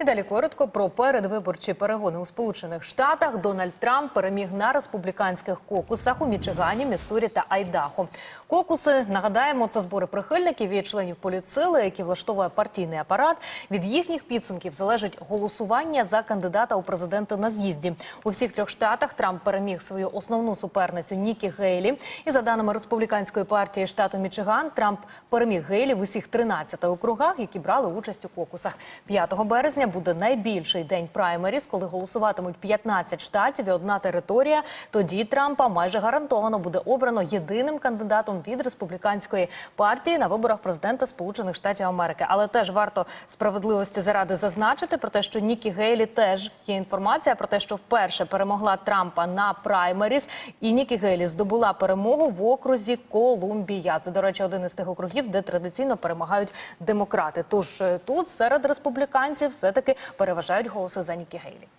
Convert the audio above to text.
І далі коротко про передвиборчі перегони у Сполучених Штатах. Дональд Трамп переміг на республіканських кокусах у Мічигані, Міссурі та Айдахо. Кокуси нагадаємо, це збори прихильників і членів політсили, які влаштовує партійний апарат. Від їхніх підсумків залежить голосування за кандидата у президенти на з'їзді. У всіх трьох штатах Трамп переміг свою основну суперницю Нікі Гейлі. І за даними республіканської партії штату Мічиган, Трамп переміг Гейлі в усіх 13 округах, які брали участь у кокусах. 5 березня буде найбільший день праймеріс, коли голосуватимуть 15 штатів і одна територія. Тоді Трампа майже гарантовано буде обрано єдиним кандидатом від республіканської партії на виборах президента Сполучених Штатів Америки. Але теж варто справедливості заради зазначити про те, що Нікі Гейлі теж є інформація про те, що вперше перемогла Трампа на праймеріс, і Нікі Гейлі здобула перемогу в окрузі Колумбія. Це, до речі, один із тих округів, де традиційно перемагають демократи. Тож е, тут серед республіканців все таки переважають голоси за Нікі Гейлі.